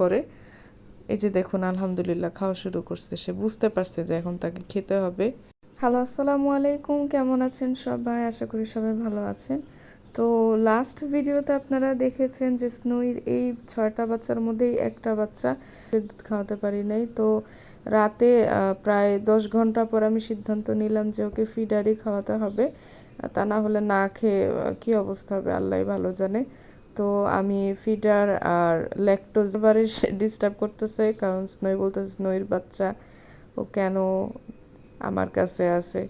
করে। এই যে দেখুন, আলহামদুলিল্লাহ খাওয়া শুরু করছে। সে বুঝতে পারছে যে এখন তাকে খেতে হবে। হ্যালো আসসালামু আলাইকুম। কেমন আছেন সবাই? আশা করি সবাই ভালো আছেন। তো লাস্ট ভিডিওতে আপনারা দেখেছেন যে স্নোইর এই ছয়টা বাচ্চার মধ্যেই একটা বাচ্চা দুধ খাওয়াতে পারি নাই। তো রাতে প্রায় দশ ঘণ্টা পর আমি সিদ্ধান্ত নিলাম যে ওকে ফিডারই খাওয়াতে হবে। তা না হলে না খেয়ে কী অবস্থা হবে? আল্লাহ ভালো জানে। তো আমি ফিডার আর ল্যাকটোজ বারে ডিস্টার্ব করতেছে, কারণ স্নোই বলতেছে স্নোইর বাচ্চা, ও কেন আমার কাছে আছে?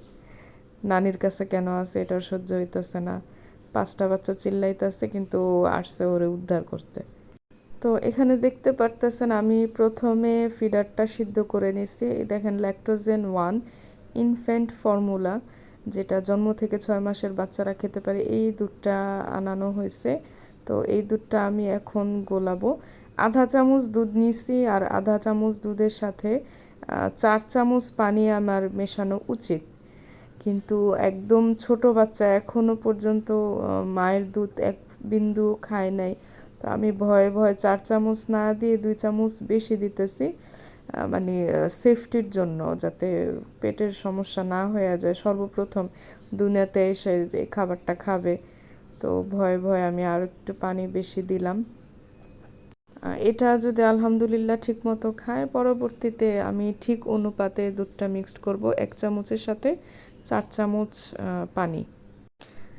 নানির কাছে কেন আছে? এটাও সহ্য হইতেছে না। পাঁচটা বাচ্চা চিল্লাইতেছে, কিন্তু আসছে ওরে উদ্ধার করতে। তো এখানে দেখতে পারতেছেন আমি প্রথমে ফিডারটা সিদ্ধ করে নিছি। দেখেন ল্যাকটোজেন ওয়ান ইনফ্যান্ট ফর্মুলা, যেটা জন্ম থেকে ছয় মাসের বাচ্চারা খেতে পারে। এই দুধটা আনানো হয়েছে। তো এই দুধটা আমি এখন গোলাবো। আধা চামচ দুধ নিছি আর আধা চামচ দুধের সাথে চার চামচ পানি আমার মেশানো উচিত। কিন্তু একদম ছোট বাচ্চা এখনও পর্যন্ত মায়ের দুধ এক বিন্দু খায় নাই। তো আমি ভয়ে ভয়ে চার চামচ না দিয়ে দুই চামচ বেশি দিতেছি মানে সেফটির জন্য যাতে পেটের সমস্যা না হয়ে যায়। সর্বপ্রথম দুনিয়াতে এসে যে খাবারটা খাবে। তো ভয়ে ভয়ে আমি আর একটু পানি বেশি দিলাম। এটা যদি আলহামদুলিল্লাহ ঠিক মতো খায়, পরবর্তীতে আমি ঠিক অনুপাতে দুধটা মিক্সড করব, এক চামচের সাথে চার চামচ পানি।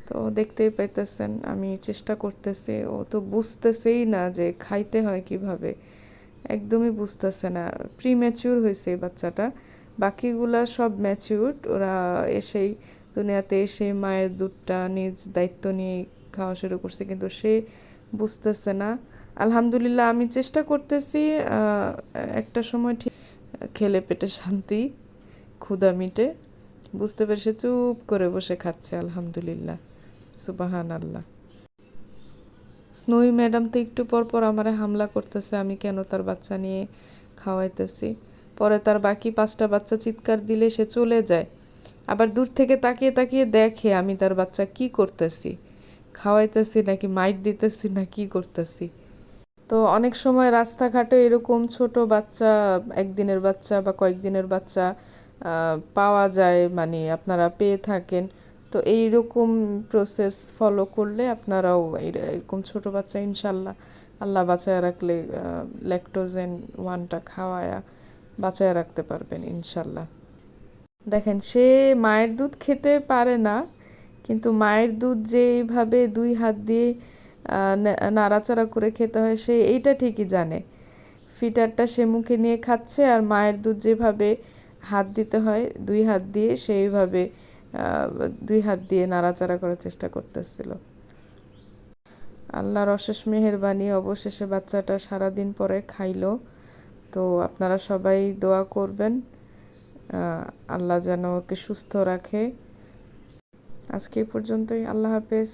তো দেখতেই পাইতেছেন, আমি চেষ্টা করতেছি, ও তো বুঝতেছেই না যে খাইতে হয় কীভাবে। একদমই বুঝতেছে না প্রি ম্যাচিউর হয়েছে বাচ্চাটা। বাকিগুলা সব ম্যাচিউর ওরা এসেই দুনিয়াতে এসে মায়ের দুধটা নিজ দায়িত্ব নিয়ে খাওয়া শুরু করছে, কিন্তু সে বুঝতেছে না। আলহামদুলিল্লাহ, আমি চেষ্টা করতেছি একটা সময় ঠিক খেলে পেটে শান্তি ক্ষুদা মিটে। বুঝতে পেরেছে, চুপ করে বসে খাচ্ছে, আলহামদুলিল্লাহ। সুবাহান আল্লাহ স্নোই ম্যাডাম তো একটু পর পর আমারে হামলা করতেছে, আমি কেন তার বাচ্চা নিয়ে খাওয়াইতেছি? পরে তার বাকি পাঁচটা বাচ্চা চিৎকার দিলে সে চলে যায়। আবার দূর থেকে তাকিয়ে তাকিয়ে দেখে আমি তার বাচ্চা কি করতেছি? খাওয়াইতেছি নাকি মাইট দিতেছি না কি করতেছি? তো অনেক সময় রাস্তাঘাটে এরকম ছোট বাচ্চা, একদিনের বাচ্চা বা কয়েকদিনের বাচ্চা পাওয়া যায় মানে আপনারা পেয়ে থাকেন। তো এইরকম প্রসেস ফলো করলে আপনারাও এরকম ছোট বাচ্চা ইনশাল্লাহ আল্লাহ বাঁচায় রাখলে ল্যাকটোজেন ওয়ানটা খাওয়ায়া বাঁচায় রাখতে পারবেন ইনশাল্লাহ। দেখেন, সে মায়ের দুধ খেতে পারে না, কিন্তু মায়ের দুধ যে এইভাবে দুই হাত দিয়ে নাড়াচাড়া করে খেতে হয়, সে এইটা ঠিকই জানে। ফিটারটা সে মুখে নিয়ে খাচ্ছে আর মায়ের দুধ যেভাবে হাত দিতে হয়, দুই হাত দিয়ে সেইভাবে দুই হাত দিয়ে নাড়াচাড়া করার চেষ্টা করতেছিল। আল্লাহর অশেষ মেহরবানি, অবশেষে বাচ্চাটা সারাদিন পরে খাইলো। তো আপনারা সবাই দোয়া করবেন। আল্লাহ যেন ওকে সুস্থ রাখে। আজকে পর্যন্তই। আল্লাহ হাফেজ।